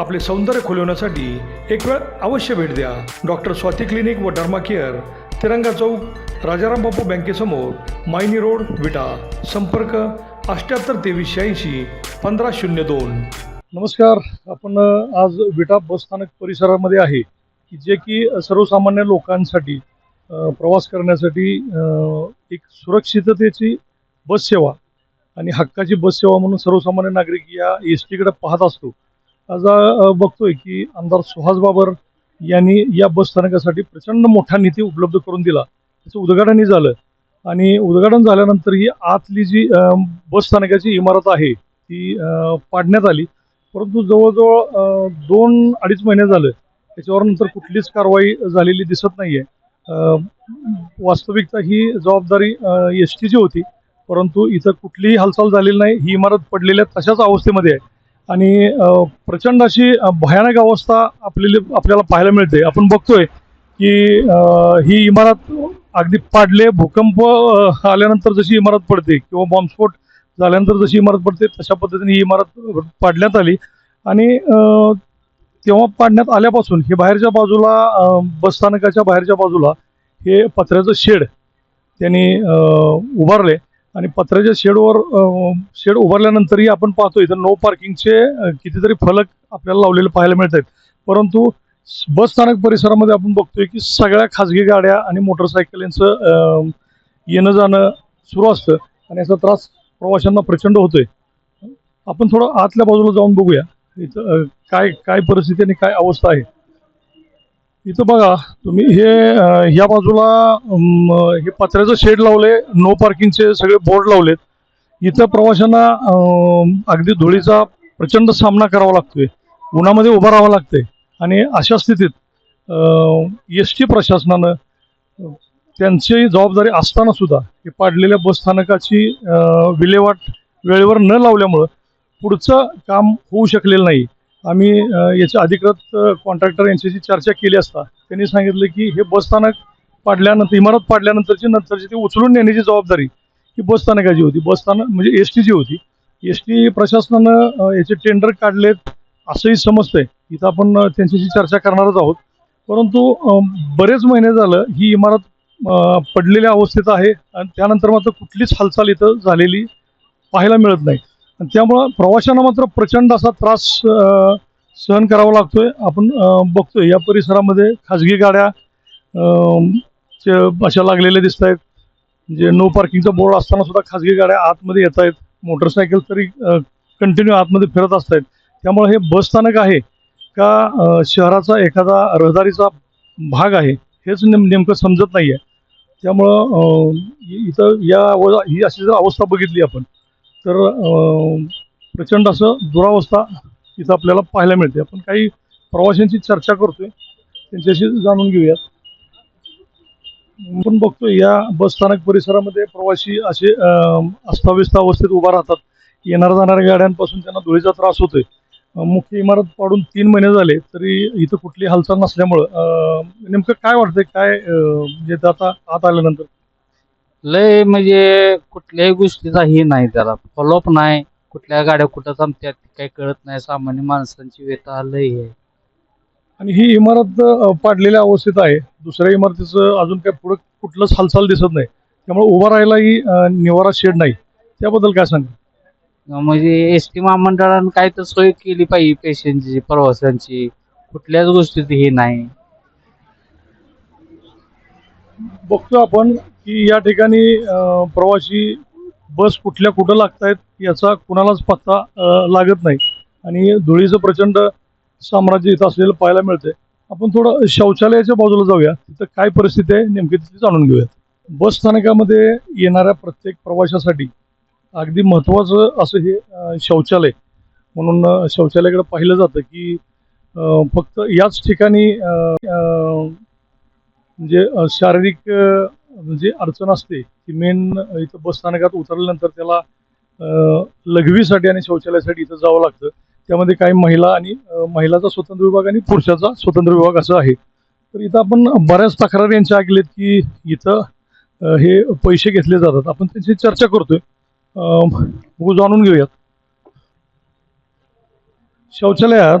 आपले सौंदर्य खुलवण्यासाठी एक वेळ अवश्य भेट द्या. डॉक्टर स्वाती क्लिनिक व डर्मा केअर तिरंगा चौक राजाराम बापू बँकेसमोर मायनी रोड विटा. संपर्क अष्ट्याहत्तर तेवीस शहाऐंशी पंधरा शून्य दोन. नमस्कार. आपण आज विटा बसस्थानक परिसरामध्ये आहे की जे की सर्वसामान्य लोकांसाठी प्रवास करण्यासाठी एक सुरक्षिततेची बस सेवा आणि हक्काची बस सेवा म्हणून सर्वसामान्य नागरिक या एस टीकडे पाहत असतो. आज बघतोय की आमदार सुहास बाबर यांनी या बस स्थानकासाठी प्रचंड मोठा निधी उपलब्ध करून दिला. त्याचं उद्घाटनही झालं. आणि उद्घाटन झाल्यानंतर ही आतली जी बस स्थानकाची इमारत आहे ती पाडण्यात आली. परंतु जवळजवळ दोन अडीच महिने झालं. त्याच्यावर नंतर कुठलीच कारवाई झालेली दिसत नाही आहे वास्तविकता ही जबाबदारी एस टीची होती. परंतु इथं कुठलीही हालचाल झालेली नाही. ही इमारत पडलेल्या तशाच अवस्थेमध्ये आहे. आणि प्रचंड अशी भयानक अवस्था आपल्याला आपल्याला पाहायला मिळते. आपण बघतोय की ही इमारत अगदी पाडले भूकंप आल्यानंतर जशी इमारत पडते किंवा बॉम्बस्फोट झाल्यानंतर जशी इमारत पडते तशा पद्धतीने ही इमारत पाडण्यात आली. आणि तेव्हा पाडण्यात आल्यापासून हे बाहेरच्या बाजूला बसस्थानकाच्या बाहेरच्या बाजूला हे पत्र्याचं शेड त्यांनी उभारले. आणि पत्र्याच्या शेडवर शेड उभारल्यानंतरही आपण पाहतो इथं नो पार्किंगचे कितीतरी फलक आपल्याला लावलेले पाहायला मिळत आहेत परंतु बस स्थानक परिसरामध्ये आपण बघतोय की सगळ्या खाजगी गाड्या आणि मोटरसायकल यांचं येणं जाणं सुरू असतं आणि याचा त्रास प्रवाशांना प्रचंड होतोय. आपण थोडं आतल्या बाजूला जाऊन बघूया. इथं काय काय परिस्थिती आणि काय अवस्था आहे. इथं बघा तुम्ही हे ह्या बाजूला हे पत्र्याचं शेड लावले नो पार्किंगचे सगळे बोर्ड लावलेत. इथं प्रवाशांना अगदी धुळीचा प्रचंड सामना करावा लागतोय. उन्हामध्ये उभं राहावं लागतंय. आणि अशा स्थितीत एस टी प्रशासनानं त्यांची जबाबदारी असताना सुद्धा हे पाडलेल्या बसस्थानकाची विल्हेवाट वेळेवर न लावल्यामुळं पुढचं काम होऊ शकलेलं नाही. आम्ही याचे अधिकृत कॉन्ट्रॅक्टर यांच्याशी चर्चा केली असता. त्यांनी सांगितलं की हे बसस्थानक पाडल्यानंतर इमारत पाडल्यानंतरची नंतरची ती उचलून नेण्याची जबाबदारी ही बसस्थानकाची होती. बसस्थानक म्हणजे एस टीची होती. एस टी प्रशासनानं याचे टेंडर काढलेत असंही समजतंय. इथं आपण त्यांच्याशी चर्चा करणारच आहोत. परंतु बरेच महिने झालं ही इमारत पडलेल्या अवस्थेत आहे आणि त्यानंतर मात्र कुठलीच हालचाल इथं झालेली पाहायला मिळत नाही. त्यामुळं प्रवाशांना मात्र प्रचंड असा त्रास सहन करावा लागतोय. आपण बघतोय या परिसरामध्ये खाजगी गाड्या चे- अशा लागलेल्या दिसत आहेत जे नो पार्किंगचा बोर्ड असताना सुद्धा खाजगी गाड्या आतमध्ये येत आहेत मोटरसायकल तरी कंटिन्यू आतमध्ये फिरत असत आहेत त्यामुळे हे बसस्थानक आहे का शहराचा एखादा रहदारीचा भाग आहे हेच नेम नेमकं समजत नाही आहे त्यामुळं इथं या ही अशी जर अवस्था बघितली आपण तर प्रचंड असं दुरावस्था इथं आपल्याला पाहायला मिळते. आपण काही प्रवाशांची चर्चा करतोय. त्यांच्याशी जाणून घेऊयात. आपण बघतोय या बसस्थानक परिसरामध्ये प्रवासी असे अस्ताव्यस्त अवस्थेत उभा राहतात. येणाऱ्या जाणाऱ्या गाड्यांपासून त्यांना धुळीचा त्रास होतोय. मुख्य इमारत पाडून तीन महिने झाले तरी इथं कुठली हालचाल नसल्यामुळं नेमकं काय वाटतंय? काय म्हणजे आता आत आल्यानंतर? लय म्हणजे कुठल्याही गोष्टीचा हे नाही त्याला. फॉलोअप नाही. कुठल्या गाड्या कुठं थांबत्यात काही कळत नाही. सामान्य माणसांची व्यथा लय आहे. आणि ही इमारत अ, पाडलेल्या अवस्थेत आहे. दुसऱ्या इमारतीचं अजून काय पुढं कुठलंच हालचाल दिसत नाही. त्यामुळे उभा राहायलाही अ, निवारा शेड नाही. त्याबद्दल काय सांग म्हणजे एस टी महामंडळानं काय तर सोय केली पाहिजे पेशंटची प्रवाशांची. कुठल्याच गोष्टीत हे नाही. बघतो आपण की या ठिकाणी प्रवासी बस कुठल्या कुठं लागतायत याचा कुणालाच पत्ता लागत नाही. आणि धुळीचं प्रचंड साम्राज्य इथं असलेलं पाहायला मिळते आपण थोडं शौचालयाच्या बाजूला जाऊया. तिथं काय परिस्थिती आहे नेमकी तिथे जाणून घेऊयात. बस स्थानकामध्ये येणाऱ्या प्रत्येक प्रवाशासाठी अगदी महत्त्वाचं असं हे शौचालय. म्हणून शौचालयाकडे पाहिलं जातं की फक्त याच ठिकाणी म्हणजे शारीरिक म्हणजे अडचण असते की मेन इथं बस स्थानकात उतरल्यानंतर त्याला लघवीसाठी आणि शौचालयासाठी इथं जावं लागतं. त्यामध्ये काही महिला आणि महिलाचा स्वतंत्र विभाग आणि पुरुषाचा स्वतंत्र विभाग असं आहे. तर इथं आपण बऱ्याच तक्रारी यांच्या ऐकलेत की इथं हे पैसे घेतले जातात. आपण त्यांची चर्चा करतोय. बघू जाणून घेऊयात. शौचालयात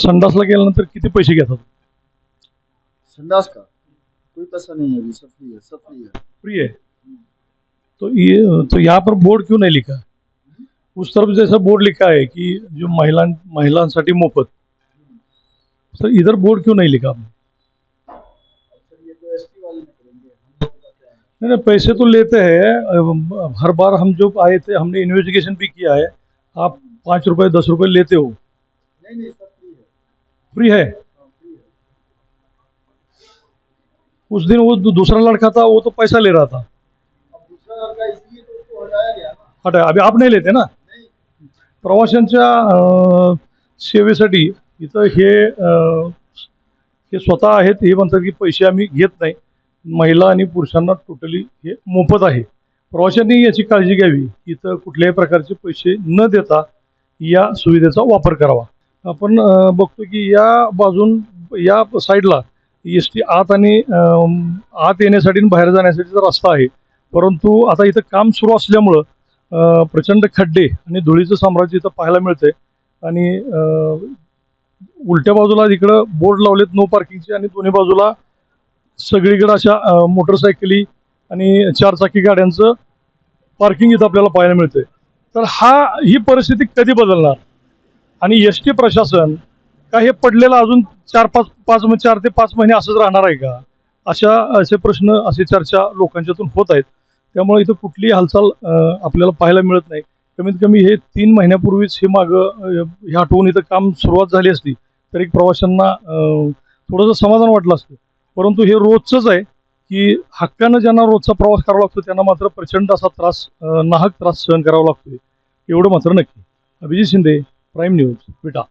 संडासला गेल्यानंतर किती पैसे घेतात? संडास का? कोई पैसा नहीं है अभी सब फ्री है सब फ्री है। फ्री है? तो ये तो यहाँ पर बोर्ड क्यों नहीं लिखा? उस तरफ़ जैसा बोर्ड लिखा है कि जो महिला महिलांसाठी मोफत। सर इधर बोर्ड क्यों नहीं लिखा आपने? ये तो नहीं नहीं पैसे तो लेते हैं हर बार हम जो आए थे हमने इन्वेस्टिगेशन भी किया है आप पाँच रुपए दस रुपए लेते हो। नहीं नहीं फ्री हाँ। फ्री है? उस दिन वो दूसरा लड़का था वो तो पैसा ले रहा था। हटाया हटा अभी आप नहीं लेते ना? प्रवाशांच्या सेवेसाठी इथं हे हे स्वतः आहेत हे म्हणतात की पैसे आम्ही घेत नाही. महिला आणि पुरुषांना टोटली हे मोफत आहे. प्रवाशांनी याची काळजी घ्यावी. इथं कुठल्याही प्रकारचे पैसे न देता या सुविधेचा वापर करावा. आपण बघतो की या बाजून या साईडला एस टी आत आणि आत येण्यासाठी आणि बाहेर जाण्यासाठीचा रस्ता आहे. परंतु आता इथं काम सुरू असल्यामुळं प्रचंड खड्डे आणि धुळीचं साम्राज्य इथं पाहायला मिळतंय. आणि उलट्या बाजूला इकडं बोर्ड लावलेत नो पार्किंगचे आणि दोन्ही बाजूला सगळीकडे अशा मोटरसायकली आणि चारचाकी गाड्यांचं पार्किंग इथं आपल्याला पाहायला मिळतंय. तर हा ही परिस्थिती कधी बदलणार? आणि एस टी प्रशासन का हे पडलेलं अजून चार पाच पाच चार ते पाच महिने असंच राहणार आहे का? अशा असे प्रश्न असे चर्चा लोकांच्यातून होत आहेत. त्यामुळे इथं कुठलीही हालचाल आपल्याला पाहायला मिळत नाही. कमीत कमी हे तीन महिन्यापूर्वीच हे मागं हे आठवून इथं काम सुरुवात झाली असती तर एक प्रवाशांना थोडंसं समाधान वाटलं असतं. परंतु हे रोजचंच आहे की हक्कानं ज्यांना रोजचा प्रवास करावा लागतो त्यांना मात्र प्रचंड असा त्रास नाहक त्रास सहन करावा लागतोय. एवढं मात्र नक्की. Abhijit Shinde prime news Vita.